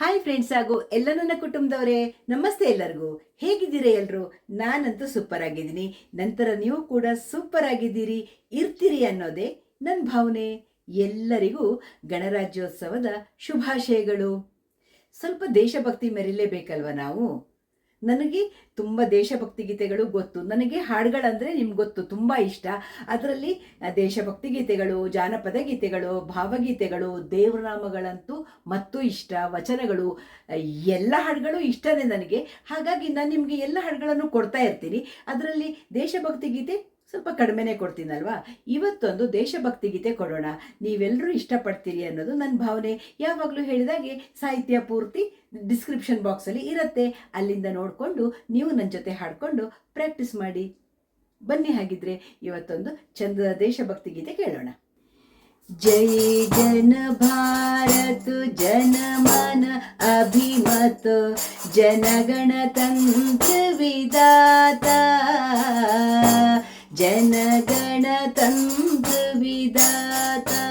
Hi friends ಹಾಗೂ ಎಲ್ಲ ನನ್ನ ಕುಟುಂಬದವರೇ, ನಮಸ್ತೆ ಎಲ್ಲರಿಗೂ. ಹೇಗಿದ್ದೀರಾ ಎಲ್ಲರೂ ನಾನಂತೂ ಸೂಪರ್ ಆಗಿದ್ದೀನಿ. ನಂತರ ನೀವು ಕೂಡ ಸೂಪರ್ ಆಗಿದ್ದೀರಿ, ಇರ್ತೀರಿ ಅನ್ನೋದೇ ನನ್ನ ಭಾವನೆ. ಎಲ್ಲರಿಗೂ ಗಣರಾಜ್ಯೋತ್ಸವದ ಶುಭಾಶಯಗಳು. ಸ್ವಲ್ಪ ದೇಶಭಕ್ತಿ ಮೆರಿಲೇಬೇಕಲ್ವ ನಾವು? ನನಗೆ ತುಂಬ ದೇಶಭಕ್ತಿ ಗೀತೆಗಳು ಗೊತ್ತು. ನನಗೆ ಹಾಡುಗಳಂದರೆ ನಿಮ್ಗೆ ಗೊತ್ತು, ತುಂಬ ಇಷ್ಟ. ಅದರಲ್ಲಿ ದೇಶಭಕ್ತಿ ಗೀತೆಗಳು, ಜಾನಪದ ಗೀತೆಗಳು, ಭಾವಗೀತೆಗಳು ದೇವರನಾಮಗಳಂತೂ ಮತ್ತು ಇಷ್ಟ, ವಚನಗಳು, ಎಲ್ಲ ಹಾಡುಗಳು ಇಷ್ಟನೇ ನನಗೆ. ಹಾಗಾಗಿ ನಾನು ನಿಮಗೆ ಎಲ್ಲ ಹಾಡುಗಳನ್ನು ಕೊಡ್ತಾ ಇರ್ತೀನಿ. ಅದರಲ್ಲಿ ದೇಶಭಕ್ತಿ ಗೀತೆ ಸ್ವಲ್ಪ ಕಡಿಮೆನೇ ಕೊಡ್ತೀನಲ್ವಾ? ಇವತ್ತೊಂದು ದೇಶಭಕ್ತಿ ಗೀತೆ ಕೊಡೋಣ. ನೀವೆಲ್ಲರೂ ಇಷ್ಟಪಡ್ತೀರಿ ಅನ್ನೋದು ನನ್ನ ಭಾವನೆ. ಯಾವಾಗಲೂ ಹೇಳಿದಾಗೆ ಸಾಹಿತ್ಯ ಪೂರ್ತಿ ಡಿಸ್ಕ್ರಿಪ್ಷನ್ ಬಾಕ್ಸಲ್ಲಿ ಇರುತ್ತೆ. ಅಲ್ಲಿಂದ ನೋಡಿಕೊಂಡು ನೀವು ನನ್ನ ಜೊತೆ ಹಾಡಿಕೊಂಡು ಪ್ರಾಕ್ಟೀಸ್ ಮಾಡಿ. ಬನ್ನಿ ಹಾಗಿದ್ರೆ ಇವತ್ತೊಂದು ಚಂದದ ದೇಶಭಕ್ತಿ ಗೀತೆ ಕೇಳೋಣ. ಜೈ ಜನ ಭಾರತ, ಜನ ಮನ ಅಭಿಮತ ಜನಗಣತಂತ್ರ ವಿದಾತ जनगणतन्त्र विदाता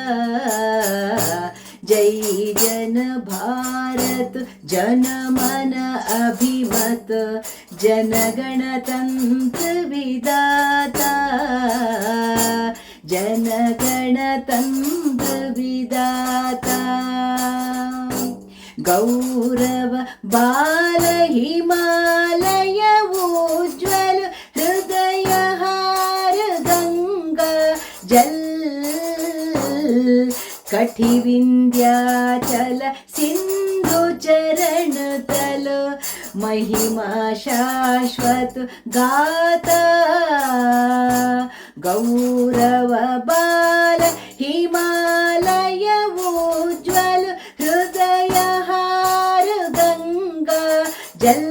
जय जन भारत जनमन अभिमत जनगणतन्त्र विदाता जनगणतन्त्र विदाता गौरव बाल कठिविन्द्याचल सिन्धु चरण तल महिमा शाश्वत गाता गौरव बाल हिमालय उज्ज्वल हृदय हार गङ्गा जल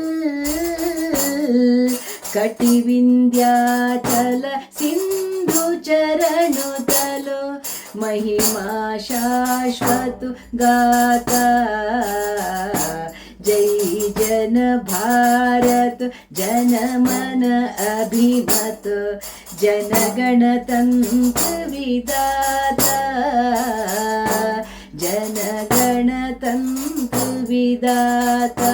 कटिविन्द्याचल सिन्धु चरण तल महिमा शाश्वत गाता। जय जन भारत जन मन अभिमत। जनगणतन्त्र विदाता। जनगणतन्त्र विदाता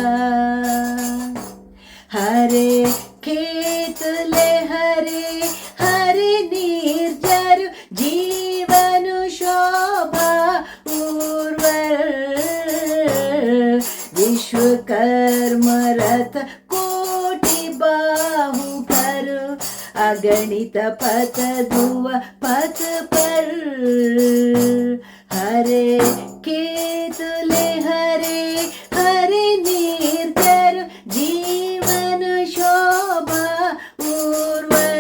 विश्वकर्म रथ कोटि बाहु पर अगणित पथ धुव पथ पर। हरे खेत ले हरे हरे निर्जर जीवन शोभा उर्वर।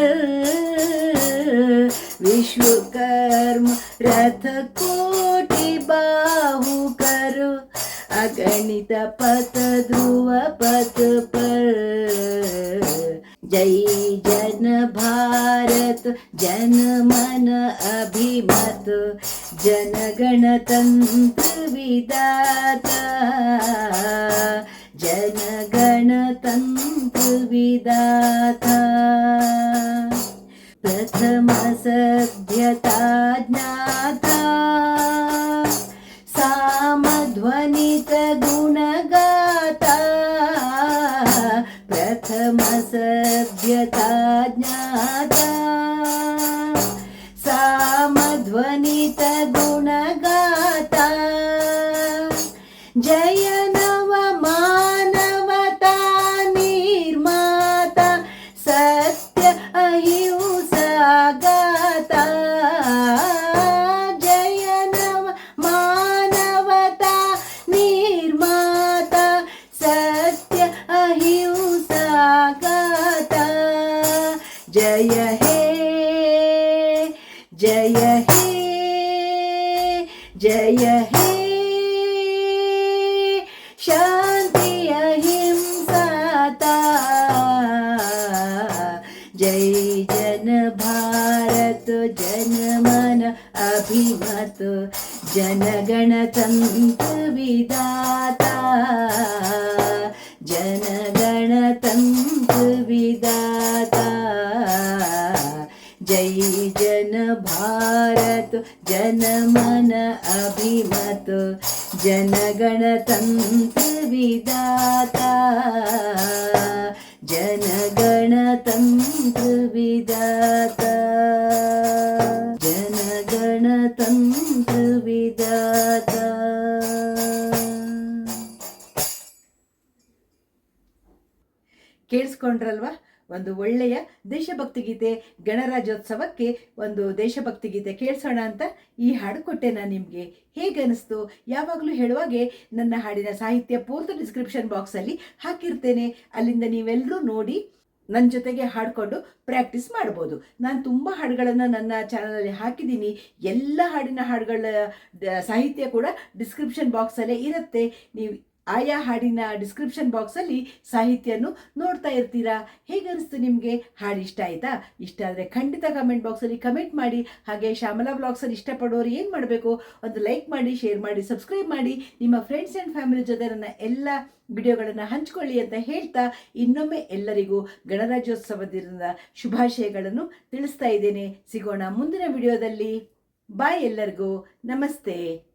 विश्वकर्म रथ कोटि अगणित पथ ध्रुव पथ पर जय जन भारत जन मन अभिमत जन गणतंत्र विदाता। जन गणतंत्र विदाता। प्रथम सभ्यता ज्ञाता यथा ज्ञाता सा मध्वनितगुणगाता जय नवमानवता निर्माता। सत्य अहिंसा जय हे जय हे जय हे। शान्ति अहिंसाता जय जन भारत जन मन अभिमत जनगणतन्त्र विदाता जनगणतन्त्र जय जन भारत जन मन अभिमत जनगणतन्त्र विदाता जनगणतन्त्र विदाता जनगणतन्त्र विदाता ಕೇಳಿಸ್ಕೊಂಡ್ರಲ್ವಾ ಒಂದು ಒಳ್ಳೆಯ ದೇಶಭಕ್ತಿ ಗೀತೆ ಗಣರಾಜ್ಯೋತ್ಸವಕ್ಕೆ ಒಂದು ದೇಶಭಕ್ತಿ ಗೀತೆ ಕೇಳಿಸೋಣ ಅಂತ ಈ ಹಾಡು ಕೊಟ್ಟೆ ನಾನು ನಿಮಗೆ ಹೇಗೆ ಅನಿಸ್ತು ಯಾವಾಗಲೂ ಹೇಳುವಾಗೆ ನನ್ನ ಹಾಡಿನ ಸಾಹಿತ್ಯ ಪೂರ್ತಿ ಡಿಸ್ಕ್ರಿಪ್ಷನ್ ಬಾಕ್ಸಲ್ಲಿ ಹಾಕಿರ್ತೇನೆ. ಅಲ್ಲಿಂದ ನೀವೆಲ್ಲರೂ ನೋಡಿ ನನ್ನ ಜೊತೆಗೆ ಹಾಡಿಕೊಂಡು ಪ್ರಾಕ್ಟೀಸ್ ಮಾಡ್ಬೋದು. ನಾನು ತುಂಬ ಹಾಡುಗಳನ್ನು ನನ್ನ ಚಾನಲಲ್ಲಿ ಹಾಕಿದ್ದೀನಿ. ಎಲ್ಲ ಹಾಡಿನ ಹಾಡುಗಳ ಸಾಹಿತ್ಯ ಕೂಡ ಡಿಸ್ಕ್ರಿಪ್ಷನ್ ಬಾಕ್ಸಲ್ಲೇ ಇರುತ್ತೆ. ನೀವು ಆಯಾ ಹಾಡಿನ ಡಿಸ್ಕ್ರಿಪ್ಷನ್ ಬಾಕ್ಸಲ್ಲಿ ಸಾಹಿತ್ಯನು ನೋಡ್ತಾ ಇರ್ತೀರಾ? ಹೇಗನ್ನಿಸ್ತು ನಿಮಗೆ? ಹಾಡು ಇಷ್ಟ ಆಯಿತಾ? ಇಷ್ಟ ಆದರೆ ಖಂಡಿತ ಕಮೆಂಟ್ ಬಾಕ್ಸಲ್ಲಿ ಕಮೆಂಟ್ ಮಾಡಿ. ಹಾಗೆ ಶ್ಯಾಮಲಾ ಬ್ಲಾಗ್ಸಲ್ಲಿ ಇಷ್ಟಪಡೋರು ಏನು ಮಾಡಬೇಕು? ಒಂದು ಲೈಕ್ ಮಾಡಿ ಶೇರ್ ಮಾಡಿ ಸಬ್ಸ್ಕ್ರೈಬ್ ಮಾಡಿ. ನಿಮ್ಮ ಫ್ರೆಂಡ್ಸ್ ಆ್ಯಂಡ್ ಫ್ಯಾಮಿಲಿ ಜೊತೆ ನನ್ನ ಎಲ್ಲ ವಿಡಿಯೋಗಳನ್ನು ಹಂಚಿಕೊಳ್ಳಿ ಅಂತ ಹೇಳ್ತಾ ಇನ್ನೊಮ್ಮೆ ಎಲ್ಲರಿಗೂ ಗಣರಾಜ್ಯೋತ್ಸವ ದಿನದ ಶುಭಾಶಯಗಳನ್ನು ತಿಳಿಸ್ತಾ ಇದ್ದೇನೆ. ಸಿಗೋಣ ಮುಂದಿನ ವಿಡಿಯೋದಲ್ಲಿ. ಬಾಯ್ ಎಲ್ಲರಿಗೂ. ನಮಸ್ತೆ.